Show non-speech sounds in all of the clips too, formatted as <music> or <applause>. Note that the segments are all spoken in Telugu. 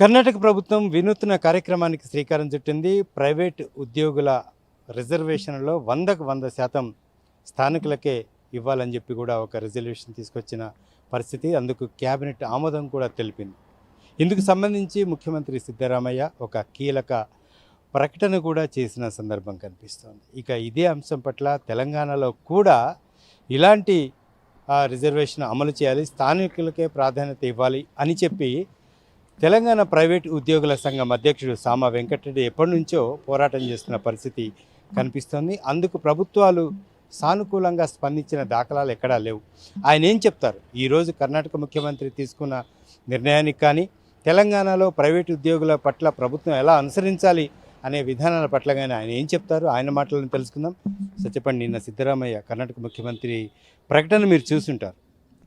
కర్ణాటక ప్రభుత్వం వినూత్న కార్యక్రమానికి శ్రీకారం చుట్టింది. ప్రైవేట్ ఉద్యోగుల రిజర్వేషన్లో వందకు వంద శాతం స్థానికులకే ఇవ్వాలని చెప్పి కూడా ఒక రిజల్యూషన్ తీసుకొచ్చిన పరిస్థితి. అందుకు క్యాబినెట్ ఆమోదం కూడా తెలిపింది. ఇందుకు సంబంధించి ముఖ్యమంత్రి సిద్ధరామయ్య ఒక కీలక ప్రకటన కూడా చేసిన సందర్భం కనిపిస్తోంది. ఇక ఇదే అంశం పట్ల తెలంగాణలో కూడా ఇలాంటి ఆ, రిజర్వేషన్ అమలు చేయాలి. స్థానికులకే ప్రాధాన్యత ఇవ్వాలి అని చెప్పి తెలంగాణ ప్రైవేట్ ఉద్యోగుల సంఘం అధ్యక్షుడు సామా వెంకటరెడ్డి ఎప్పటి నుంచో పోరాటం చేస్తున్న పరిస్థితి కనిపిస్తోంది. అందుకు ప్రభుత్వాలు సానుకూలంగా స్పందించిన దాఖలాలు ఎక్కడా లేవు. ఆయన ఏం చెప్తారు? ఈరోజు కర్ణాటక ముఖ్యమంత్రి తీసుకున్న నిర్ణయానికి కానీ తెలంగాణలో ప్రైవేట్ ఉద్యోగుల పట్ల ప్రభుత్వం ఎలా అనుసరించాలి అనే విధానాల పట్ల కానీ ఆయన ఏం చెప్తారు? ఆయన మాటలను తెలుసుకుందాం. సత్యపండి నిన్న సిద్ధరామయ్య కర్ణాటక ముఖ్యమంత్రి ప్రకటన మీరు చూసుంటారు.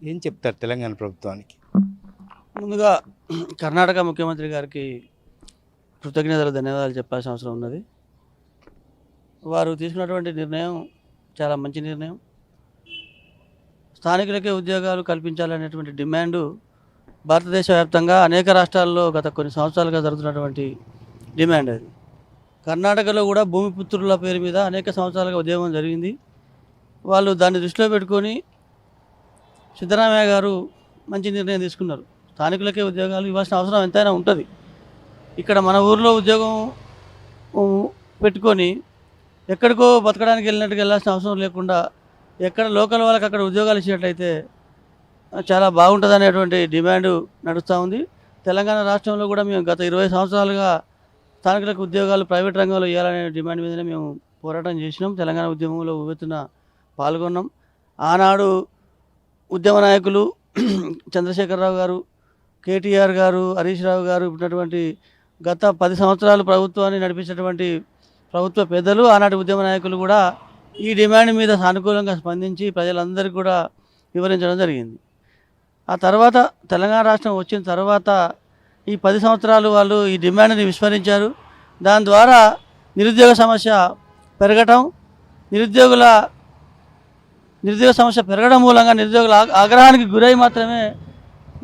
ఏం చెప్తారు తెలంగాణ ప్రభుత్వానికి? ముందుగా కర్ణాటక ముఖ్యమంత్రి గారికి కృతజ్ఞతలు ధన్యవాదాలు చెప్పాల్సిన అవసరం ఉన్నది. వారు తీసుకున్నటువంటి నిర్ణయం చాలా మంచి నిర్ణయం. స్థానికులకే ఉద్యోగాలు కల్పించాలనేటువంటి డిమాండు భారతదేశ వ్యాప్తంగా అనేక రాష్ట్రాల్లో గత కొన్ని సంవత్సరాలుగా జరుగుతున్నటువంటి డిమాండ్ అది. కర్ణాటకలో కూడా భూమిపుత్రుల పేరు మీద అనేక సంవత్సరాలుగా ఉద్యోగం జరిగింది. వాళ్ళు దాన్ని దృష్టిలో పెట్టుకొని సిద్ధరామయ్య గారు మంచి నిర్ణయం తీసుకున్నారు. స్థానికులకే ఉద్యోగాలు ఇవ్వాల్సిన అవసరం ఎంతైనా ఉంటుంది. ఇక్కడ మన ఊర్లో ఉద్యోగం పెట్టుకొని ఎక్కడికో బతకడానికి వెళ్ళినట్టుగా వెళ్ళాల్సిన అవసరం లేకుండా ఎక్కడ లోకల్ వాళ్ళకి అక్కడ ఉద్యోగాలు ఇచ్చినట్లయితే చాలా బాగుంటుంది అనేటువంటి డిమాండ్ నడుస్తూ ఉంది. తెలంగాణ రాష్ట్రంలో కూడా మేము గత ఇరవై సంవత్సరాలుగా స్థానికులకు ఉద్యోగాలు ప్రైవేట్ రంగంలో ఇవ్వాలనే డిమాండ్ మీదనే మేము పోరాటం చేసినాం. తెలంగాణ ఉద్యమంలో ఉవ్వెత్తున పాల్గొన్నాం. ఆనాడు ఉద్యమ నాయకులు <clears throat> చంద్రశేఖరరావు గారు కేటీఆర్ గారు హరీష్ రావు గారు ఉన్నటువంటి గత పది సంవత్సరాలు ప్రభుత్వాన్ని నడిపించినటువంటి ప్రభుత్వ పెద్దలు ఆనాటి ఉద్యమ నాయకులు కూడా ఈ డిమాండ్ మీద సానుకూలంగా స్పందించి ప్రజలందరికీ కూడా వివరించడం జరిగింది. ఆ తర్వాత తెలంగాణ రాష్ట్రం వచ్చిన తర్వాత ఈ పది సంవత్సరాలు వాళ్ళు ఈ డిమాండ్ని విస్మరించారు. దాని ద్వారా నిరుద్యోగ సమస్య పెరగటం నిరుద్యోగుల నిరుద్యోగ సమస్య పెరగడం మూలంగా నిరుద్యోగుల ఆగ్రహానికి గురై మాత్రమే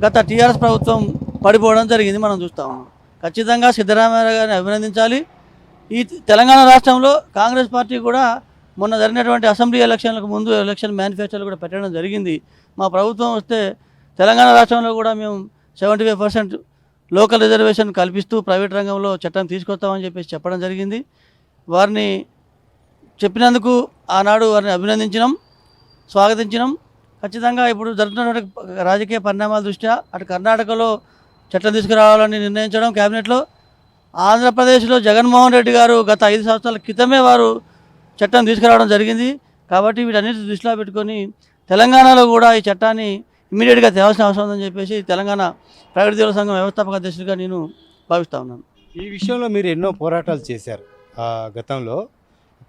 గత టీఆర్ఎస్ ప్రభుత్వం పడిపోవడం జరిగింది మనం చూస్తా. ఉన్నాం ఖచ్చితంగా సిద్ధరామయ్య గారిని అభినందించాలి. ఈ తెలంగాణ రాష్ట్రంలో కాంగ్రెస్ పార్టీ కూడా మొన్న జరిగినటువంటి అసెంబ్లీ ఎలక్షన్లకు ముందు ఎలక్షన్ మేనిఫెస్టోలు కూడా పెట్టడం జరిగింది. మా ప్రభుత్వం వస్తే తెలంగాణ రాష్ట్రంలో కూడా మేము seventy five percent local reservation కల్పిస్తూ ప్రైవేట్ రంగంలో చట్టం తీసుకొస్తామని చెప్పేసి చెప్పడం జరిగింది. వారిని చెప్పినందుకు ఆనాడు వారిని అభినందించినాం స్వాగతించినాం. ఖచ్చితంగా ఇప్పుడు జరుగుతున్న రాజకీయ పరిణామాల దృష్ట్యా అటు కర్ణాటకలో చట్టం తీసుకురావాలని నిర్ణయించడం కేబినెట్లో ఆంధ్రప్రదేశ్లో జగన్మోహన్ రెడ్డి గారు గత ఐదు సంవత్సరాల క్రితమే వారు చట్టం తీసుకురావడం జరిగింది. కాబట్టి వీటన్నిటి దృష్టిలో పెట్టుకొని తెలంగాణలో కూడా ఈ చట్టాన్ని ఇమీడియట్గా తేవాల్సిన అవసరం ఉందని చెప్పేసి తెలంగాణ ప్రగతి ఉద్యోగుల సంఘం వ్యవస్థాపక అధ్యక్షుడిగా నేను భావిస్తూ ఉన్నాను. ఈ విషయంలో మీరు ఎన్నో పోరాటాలు చేశారు. గతంలో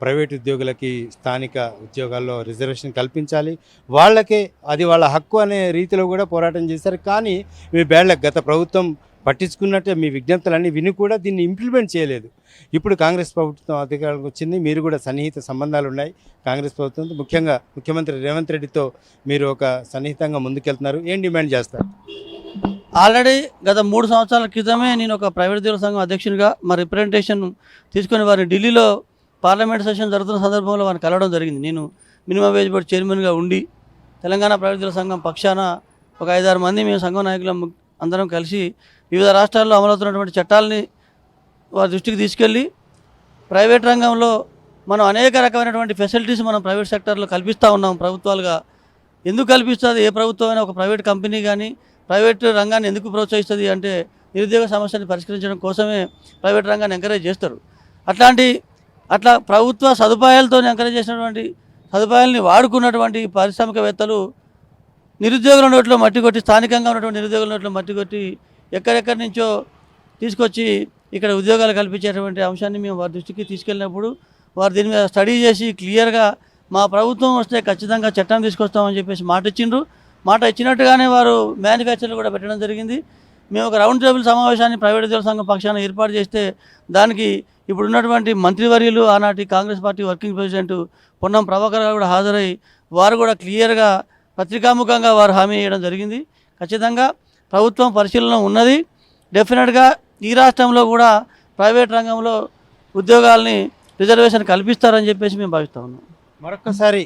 ప్రైవేట్ ఉద్యోగులకి స్థానిక ఉద్యోగాల్లో రిజర్వేషన్ కల్పించాలి. వాళ్ళకే అది వాళ్ళ హక్కు అనే రీతిలో కూడా పోరాటం చేశారు. కానీ మీ బేళ్ళ గత ప్రభుత్వం పట్టించుకున్నట్టే మీ విజ్ఞప్తులన్నీ విని కూడా దీన్ని ఇంప్లిమెంట్ చేయలేదు. ఇప్పుడు కాంగ్రెస్ ప్రభుత్వం అధికారులకు వచ్చింది. మీరు కూడా సన్నిహిత సంబంధాలు ఉన్నాయి. కాంగ్రెస్ ప్రభుత్వంతో ముఖ్యంగా ముఖ్యమంత్రి రేవంత్ రెడ్డితో మీరు ఒక సన్నిహితంగా ముందుకెళ్తున్నారు. ఏం డిమాండ్ చేస్తారు? ఆల్రెడీ గత మూడు సంవత్సరాల క్రితమే నేను ఒక ప్రైవేట్ ఉద్యోగ సంఘం అధ్యక్షునిగా మా రిప్రజెంటేషన్ తీసుకొని వారిని ఢిల్లీలో పార్లమెంట్ సెషన్ జరుగుతున్న సందర్భంలో వారిని కలవడం జరిగింది. నేను మినిమం వేజ్ బోర్డు చైర్మన్గా ఉండి తెలంగాణ ప్రైవేట్ సంఘం పక్షాన ఒక ఐదారు మంది మేము సంఘం నాయకులం అందరం కలిసి వివిధ రాష్ట్రాల్లో అమలవుతున్నటువంటి చట్టాలని వారి దృష్టికి తీసుకెళ్ళి ప్రైవేట్ రంగంలో మనం అనేక రకమైనటువంటి ఫెసిలిటీస్ మనం ప్రైవేట్ సెక్టర్లో కల్పిస్తూ ఉన్నాం. ప్రభుత్వాలుగా ఎందుకు కల్పిస్తుంది? ఏ ప్రభుత్వం ఒక ప్రైవేట్ కంపెనీ కానీ ప్రైవేట్ రంగాన్ని ఎందుకు ప్రోత్సహిస్తుంది? అంటే నిరుద్యోగ సమస్యను పరిష్కరించడం కోసమే ప్రైవేట్ రంగాన్ని ఎంకరేజ్ చేస్తారు. అట్లాంటి అట్లా ప్రభుత్వ సదుపాయాలతో ఎంకరేజ్ చేసినటువంటి సదుపాయాలని వాడుకున్నటువంటి పారిశ్రామికవేత్తలు నిరుద్యోగుల నోట్లో మట్టి కొట్టి స్థానికంగా ఉన్నటువంటి నిరుద్యోగుల నోట్లో మట్టి కొట్టి ఎక్కడెక్కడి నుంచో తీసుకొచ్చి ఇక్కడ ఉద్యోగాలు కల్పించేటువంటి అంశాన్ని మేము వారి దృష్టికి తీసుకెళ్ళినప్పుడు వారు దీని మీద స్టడీ చేసి క్లియర్గా మా ప్రభుత్వం వస్తే ఖచ్చితంగా చట్టం తీసుకొస్తామని చెప్పేసి మాట ఇచ్చిండ్రు. మాట ఇచ్చినట్టుగానే వారు మ్యానుఫ్యాక్చర్లు కూడా పెట్టడం జరిగింది. మేము ఒక రౌండ్ టేబుల్ సమావేశాన్ని ప్రైవేట్ ఉద్యోగ సంఘం పక్షాన ఏర్పాటు చేస్తే దానికి ఇప్పుడున్నటువంటి మంత్రివర్యులు ఆనాటి Congress party working president Ponnam Prabhakar garu కూడా హాజరై వారు కూడా క్లియర్గా పత్రికాముఖంగా వారు హామీ ఇవ్వడం జరిగింది. ఖచ్చితంగా ప్రభుత్వం పరిశీలన ఉన్నది. డెఫినెట్గా ఈ రాష్ట్రంలో కూడా ప్రైవేట్ రంగంలో ఉద్యోగాల్ని రిజర్వేషన్ కల్పిస్తారని చెప్పేసి మేము భావిస్తా ఉన్నాం. మరొకసారి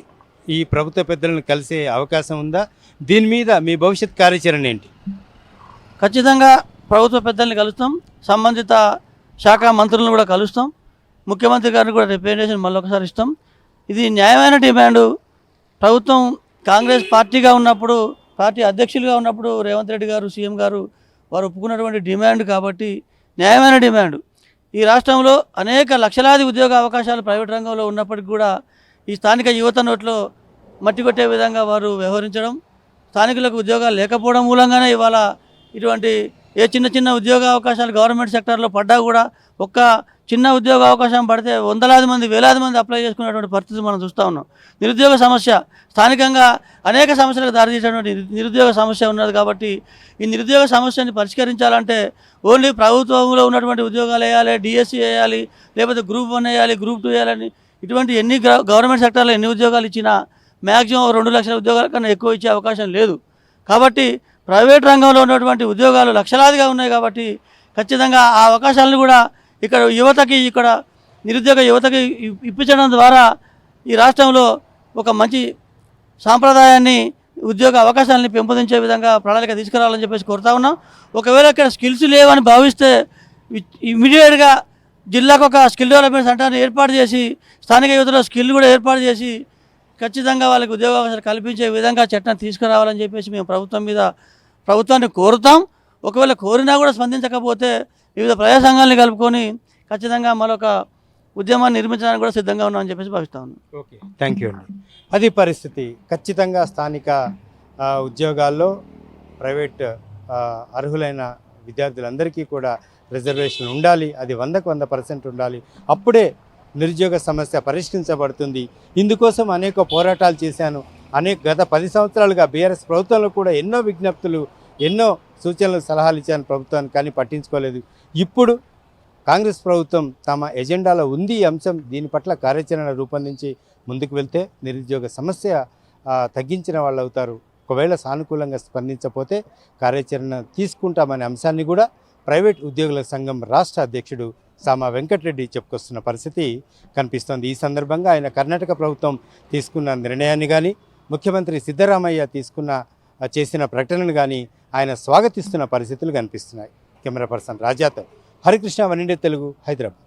ఈ ప్రభుత్వ పెద్దలను కలిసే అవకాశం ఉందా? దీని మీద మీ భవిష్యత్ కార్యాచరణ ఏంటి? ఖచ్చితంగా ప్రభుత్వ పెద్దల్ని కలుస్తాం. సంబంధిత శాఖ మంత్రులను కూడా కలుస్తాం. ముఖ్యమంత్రి గారిని కూడా రిప్రజెంటేషన్ మళ్ళొకసారి ఇస్తాం. ఇది న్యాయమైన డిమాండ్. ప్రభుత్వం కాంగ్రెస్ పార్టీగా ఉన్నప్పుడు పార్టీ అధ్యక్షులుగా ఉన్నప్పుడు రేవంత్ రెడ్డి గారు సీఎం గారు వారు ఒప్పుకున్నటువంటి డిమాండ్ కాబట్టి న్యాయమైన డిమాండ్. ఈ రాష్ట్రంలో అనేక లక్షలాది ఉద్యోగ అవకాశాలు ప్రైవేట్ రంగంలో ఉన్నప్పటికీ కూడా ఈ స్థానిక యువత నోట్లో మట్టి కొట్టే విధంగా వారు వ్యవహరించడం స్థానికులకు ఉద్యోగాలు లేకపోవడం మూలంగానే ఇవాళ ఇటువంటి ఏ చిన్న చిన్న ఉద్యోగ అవకాశాలు గవర్నమెంట్ సెక్టార్లో పడ్డా కూడా ఒక్క చిన్న ఉద్యోగ అవకాశం పడితే వందలాది మంది వేలాది మంది అప్లై చేసుకున్నటువంటి పరిస్థితి మనం చూస్తూ ఉన్నాం. నిరుద్యోగ సమస్య స్థానికంగా అనేక సమస్యలకు దారితీసేటువంటి నిరుద్యోగ సమస్య ఉన్నది కాబట్టి ఈ నిరుద్యోగ సమస్యని పరిష్కరించాలంటే ఓన్లీ ప్రభుత్వంలో ఉన్నటువంటి ఉద్యోగాలు వేయాలి డిఎస్సి వేయాలి లేకపోతే గ్రూప్ వన్ వేయాలి గ్రూప్ టూ వేయాలని ఇటువంటి ఎన్ని గవర్నమెంట్ సెక్టార్లో ఎన్ని ఉద్యోగాలు ఇచ్చినా మ్యాక్సిమం రెండు లక్షల ఉద్యోగాల కన్నా ఎక్కువ ఇచ్చే అవకాశం లేదు. కాబట్టి ప్రైవేట్ రంగంలో ఉన్నటువంటి ఉద్యోగాలు లక్షలాదిగా ఉన్నాయి కాబట్టి ఖచ్చితంగా ఆ అవకాశాలను కూడా ఇక్కడ యువతకి ఇక్కడ నిరుద్యోగ యువతకి ఇప్పించడం ద్వారా ఈ రాష్ట్రంలో ఒక మంచి సాంప్రదాయాన్ని ఉద్యోగ అవకాశాలని పెంపొందించే విధంగా ప్రణాళిక తీసుకురావాలని చెప్పేసి కోరుతా ఉన్నాం. ఒకవేళ ఇక్కడ స్కిల్స్ లేవని భావిస్తే ఇమీడియట్గా జిల్లాకు ఒక స్కిల్ డెవలప్మెంట్ సెంటర్ని ఏర్పాటు చేసి స్థానిక యువతలో స్కిల్ కూడా ఏర్పాటు చేసి ఖచ్చితంగా వాళ్ళకి ఉద్యోగ అవకాశాలు కల్పించే విధంగా చట్టం తీసుకురావాలని చెప్పేసి మేము ప్రభుత్వం మీద ప్రభుత్వాన్ని కోరుతాం. ఒకవేళ కోరినా కూడా స్పందించకపోతే వివిధ ప్రజా సంఘాలని కలుపుకొని ఖచ్చితంగా మరొక ఉద్యమాన్ని నిర్మించడానికి కూడా సిద్ధంగా ఉన్నామని చెప్పేసి భావిస్తాను ఓకే థ్యాంక్ యూ అండి. అది పరిస్థితి. ఖచ్చితంగా స్థానిక ఉద్యోగాల్లో ప్రైవేట్ అర్హులైన విద్యార్థులందరికీ కూడా రిజర్వేషన్ ఉండాలి. అది వందకు వంద పర్సెంట్ ఉండాలి. అప్పుడే నిరుద్యోగ సమస్య పరిష్కరించబడుతుంది. ఇందుకోసం అనేక పోరాటాలు చేశాను. అనేక గత పది సంవత్సరాలుగా బీఆర్ఎస్ ప్రభుత్వంలో కూడా ఎన్నో విజ్ఞప్తులు ఎన్నో సూచనలు సలహాలు ఇచ్చాను ప్రభుత్వాన్ని కానీ పట్టించుకోలేదు. ఇప్పుడు కాంగ్రెస్ ప్రభుత్వం తమ ఎజెండాలో ఉంది ఈ అంశం దీని పట్ల కార్యాచరణ రూపొందించి ముందుకు వెళ్తే నిరుద్యోగ సమస్య తగ్గించిన వాళ్ళు అవుతారు. ఒకవేళ సానుకూలంగా స్పందించకపోతే కార్యాచరణ తీసుకుంటామనే అంశాన్ని కూడా ప్రైవేట్ ఉద్యోగుల సంఘం రాష్ట్ర అధ్యక్షుడు సామా వెంకటరెడ్డి చెప్పుకొస్తున్న పరిస్థితి కనిపిస్తోంది. ఈ సందర్భంగా ఆయన కర్ణాటక ప్రభుత్వం తీసుకున్న నిర్ణయాన్ని కానీ ముఖ్యమంత్రి సిద్ధరామయ్య తీసుకున్న చేసిన ప్రకటనను కానీ ఆయన స్వాగతిస్తున్న పరిస్థితులు కనిపిస్తున్నాయి. కెమెరా పర్సన్ రాజాతో హరికృష్ణ వనిండే తెలుగు హైదరాబాద్.